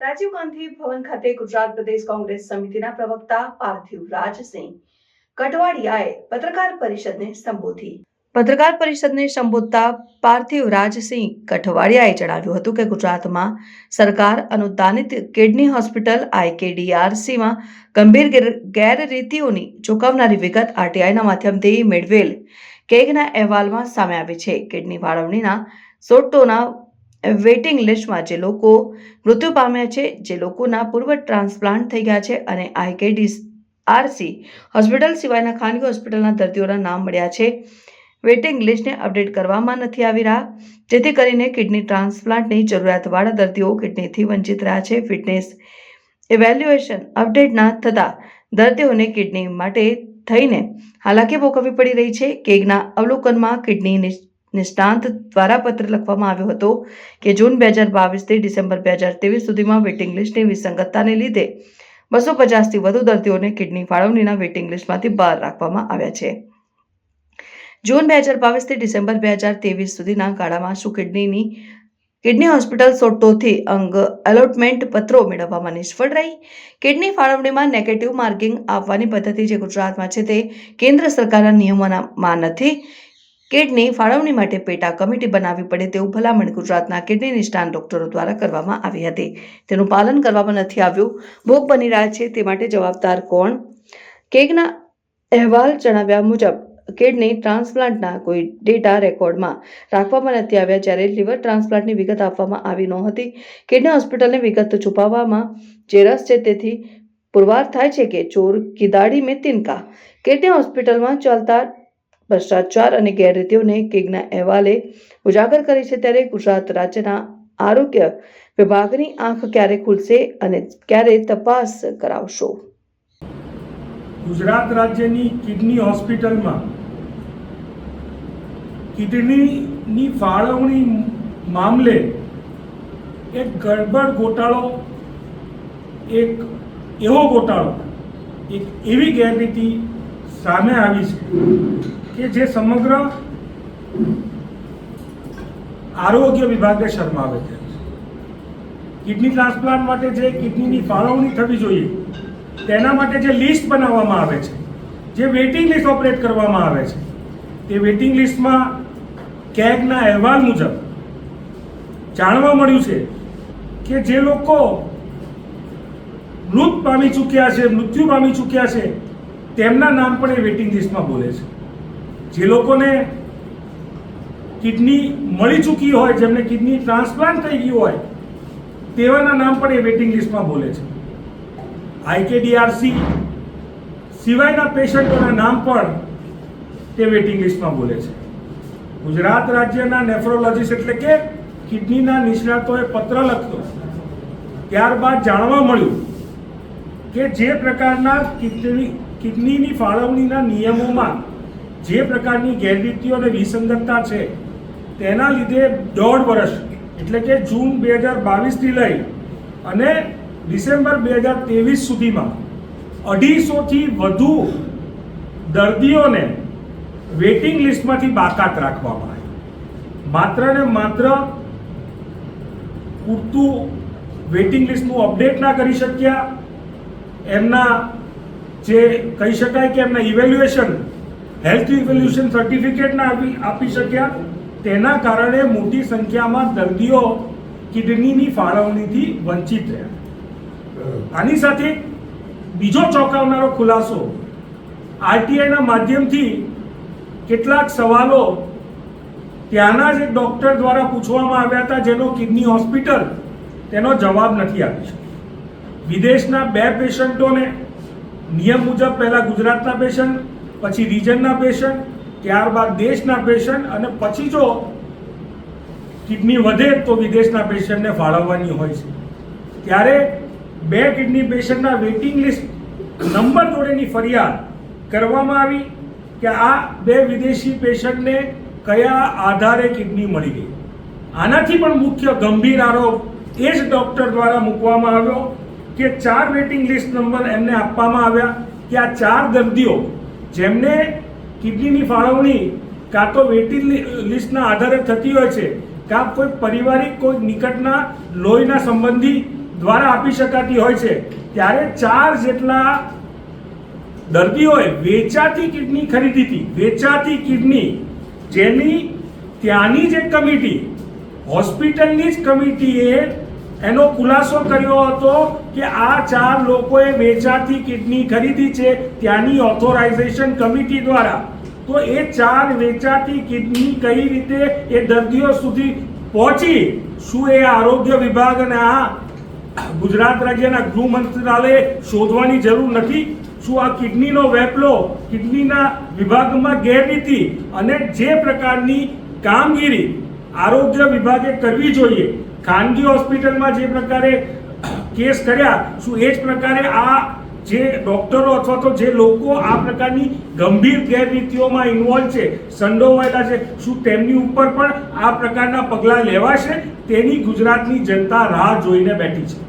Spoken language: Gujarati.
રાજીવ ગાંધી ભવન ખાતે ગુજરાત પ્રદેશ કોંગ્રેસ સમિતિના પ્રવક્તા પાર્થિવ રાજસિંહ કટવાડિયાએ પત્રકાર પરિષદને સંબોધી. પત્રકાર પરિષદને સંબોધતા પાર્થિવ રાજસિંહ કઠવાડિયાએ જણાવ્યું હતું કે ગુજરાતમાં સરકાર અનુદાનિત કિડની હોસ્પિટલ આઈકેડીઆરસીમાં ગંભીર ગેર- ગેરરીતિઓની ચૂકવનારી વિગત આરટીઆઈના માધ્યમથી મેળવેલ કેગના અહેવાલમાં સામે આવી છે. કિડની ફાળવણીના સોટોના વેઇટિંગ લિસ્ટમાં જે લોકો મૃત્યુ પામ્યા છે, જે લોકોના પૂર્વ ટ્રાન્સપ્લાન્ટ થઈ ગયા છે અને આઈકેડી આરસી હોસ્પિટલ સિવાયના ખાનગી હોસ્પિટલના દર્દીઓના નામ મળ્યા છે. વેઇટિંગ લિસ્ટને અપડેટ કરવામાં નથી આવી રહ્યા. જેથી કરીને કિડની ટ્રાન્સપ્લાન્ટની જરૂરિયાતવાળા દર્દીઓ કિડનીથી વંચિત રહ્યા છે. ફિટનેસ ઇવેલ્યુએશન અપડેટ ના થતાં દર્દીઓને કિડની માટે થઈને, હાલાકી ભોગવવી પડી રહી છે કેગના અવલોકનમાં કિડની નિષ્- નિષ્ણાંત દ્વારા પત્ર લખવામાં આવ્યો હતો કે જૂન બે હજાર બાવીસથી ડિસેમ્બર બે હજાર ત્રેવીસ સુધીમાં વેઇટિંગ લિસ્ટની વિસંગતતાને લીધે બસો પચાસથી વધુ દર્દીઓને કિડની ફાળવણીના વેઇટિંગ લિસ્ટમાંથી બહાર રાખવામાં આવ્યા છે. જૂન બે હજાર બાવીસથી ડિસેમ્બર બે હજાર ત્રેવીસ સુધીના ગાળામાં શું કિડનીની કિડની હોસ્પિટલ સોટોથી અંગ એલોટમેન્ટ પત્રો મેળવવામાં નિષ્ફળ રહી. કિડની ફાળવણીમાં નેગેટિવ માર્કિંગ આપવાની પદ્ધતિ જે ગુજરાતમાં છે તે કેન્દ્ર સરકારના નિયમોમાં નથી. કિડની ફાળવણી માટે પેટા કમિટી બનાવવી પડે તેવું ભલામણ ગુજરાતના કિડની નિષ્ણાંત ડોક્ટરો દ્વારા કરવામાં આવી હતી. તેનું પાલન કરવામાં નથી આવ્યું. ભોગ બની રહ્યા છે તે માટે જવાબદાર કોણ? કેગના અહેવાલ જણાવ્યા મુજબ કિડની ટ્રાન્સપ્લાન્ટના કોઈ ડેટા રેકોર્ડમાં રાખવામાં નથી આવ્યા જ્યારે લીવર ટ્રાન્સપ્લાન્ટની વિગત આપવામાં આવી નહોતી. કિડની હોસ્પિટલની વિગત છુપાવવામાં જે રસ છે તેથી પુરવાર થાય છે કે ચોર, કિદાડી, મેં તિનકા કિડની હોસ્પિટલમાં ચાલતા ભ્રષ્ટાચાર અને ગેરરીતિઓને કેગના અહેવાલે ઉજાગર કરી છે ત્યારે ગુજરાત રાજ્યના આરોગ્ય વિભાગની આંખ ક્યારે ખુલશે અને ક્યારે તપાસ કરાવશો? ગુજરાત રાજ્યની કિડની હોસ્પિટલમાં કિડનીની ફાળવણી મામલે એક ગડબડ ગોટાળો, એક એવો ગોટાળો, એક એવી ગેરરીતિ સામે આવી છે કે જે સમગ્ર આરોગ્ય વિભાગે શરમાવે છે. કિડની ટ્રાન્સપ્લાન્ટ માટે જે કિડનીની ફાળવણી થવી જોઈએ તેના માટે જે લિસ્ટ બનાવવામાં આવે છે, જે વેઇટિંગ લિસ્ટ ઓપરેટ કરવામાં આવે છે, તે વેઇટિંગ લિસ્ટમાં કેગના અહેવાલ મુજબ જાણવા મળ્યું છે કે જે લોકો મૃત પામી ચૂક્યા છે, મૃત્યુ પામી ચૂક્યા છે, તેમના નામ પણ એ વેઇટિંગ લિસ્ટમાં બોલે છે. જે લોકોને કિડની મળી ચૂકી હોય, જેમને કિડની ટ્રાન્સપ્લાન્ટ થઈ ગયું હોય, તેવાના નામ પણ એ વેઇટિંગ લિસ્ટમાં બોલે છે. આઈકેડીઆરસી સિવાયના પેશન્ટોના નામ પણ તે વેઇટિંગ લિસ્ટમાં બોલે છે. ગુજરાત રાજ્યના નેફ્રોલોજીસ્ટ એટલે કે કિડનીના નિષ્ણાતોએ પત્ર લખ્યો. ત્યારબાદ જાણવા મળ્યું કે જે પ્રકારના કિડની કિડનીની ફાળવણીના નિયમોમાં જે પ્રકારની ગેરરીતિઓ અને વિસંગતતા છે, તેના લીધે દોઢ વર્ષ એટલે કે જૂન બે હજાર બાવીસથી લઈ અને ડિસેમ્બર બે હજાર ત્રેવીસ સુધીમાં અઢીસોથી વધુ દર્દીઓને વેઇટિંગ લિસ્ટમાંથી બાકાત રાખવામાં આવી. માત્ર ને માત્ર પૂરતું વેઇટિંગ લિસ્ટનું અપડેટ ના કરી શક્યા, એમના જે કહી શકાય કે એમના ઇવેલ્યુએશન, હેલ્થ ઇવેલ્યુએશન સર્ટિફિકેટ ના આપી શક્યા, તેના કારણે મોટી સંખ્યામાં દર્દીઓ કિડનીની ફાળવણીથી વંચિત રહ્યા. આની સાથે બીજો ચોંકાવનારો ખુલાસો આરટીઆઈના માધ્યમથી કેટલાક સવાલો ત્યાંના જ એક ડૉક્ટર દ્વારા પૂછવામાં આવ્યા હતા, જેનો કિડની હોસ્પિટલ તેનો જવાબ નથી આપી શક્યો. વિદેશના બે પેશન્ટોને નિયમ મુજબ પહેલાં ગુજરાતના પેશન્ટ, પછી રિજનના પેશન્ટ, ત્યારબાદ દેશના પેશન્ટ અને પછી જો કિડની વધે તો વિદેશના પેશન્ટને ફાળવવાની હોય છે. ત્યારે બે કિડની પેશન્ટના વેઇટિંગ લિસ્ટ નંબર જોડેની ફરિયાદ કરવામાં આવી કે આ બે વિદેશી પેશન્ટને કયા આધારે કિડની મળી ગઈ. આનાથી પણ મુખ્ય ગંભીર આરોપ એ જ ડૉક્ટર દ્વારા મૂકવામાં આવ્યો કે ચાર વેઇટિંગ લિસ્ટ નંબર એમને આપવામાં આવ્યા કે આ ચાર દર્દીઓ જેમને કિડનીની ફાળવણી કાં તો વેટિંગ લિસ્ટના આધારે થતી હોય છે, કાં કોઈ પારિવારિક, કોઈ નિકટના લોહીના સંબંધી દ્વારા આપી શકાતી હોય છે. ત્યારે ચાર જેટલા દર્દીઓએ વેચાતી કિડની ખરીદી હતી. વેચાતી કિડની જેની ત્યાંની જે કમિટી, હોસ્પિટલની જ કમિટીએ એનો ખુલાસો કર્યો હતો કે આ ચાર લોકોએ વેચાતી કિડની ખરીદી છે ત્યાંની ઓથોરાઇઝેશન કમિટી દ્વારા. તો એ ચાર વેચાતી કિડની કઈ રીતે એ દર્દીઓ સુધી પહોંચી, શું એ આરોગ્ય વિભાગ અને આ ગુજરાત રાજ્યના ગૃહ મંત્રાલયે શોધવાની જરૂર નથી. શું આ કિડનીનો વેપલો કિડનીના વિભાગમાં ગેરરીતિ અને જે પ્રકારની કામગીરી આરોગ્ય વિભાગે કરવી જોઈએ? ખાનગી હોસ્પિટલમાં જે પ્રકારે કેસ કર્યા, શું એ જ પ્રકારે આ જે ડોક્ટરો અથવા તો જે લોકો આ પ્રકારની ગંભીર ગેરરીતિઓમાં ઇન્વોલ્વ છે, સંડોવાયેલા છે, શું તેમની ઉપર પણ આ પ્રકારના પગલાં લેવાશે? તેની ગુજરાતની જનતા રાહ જોઈને બેઠી છે.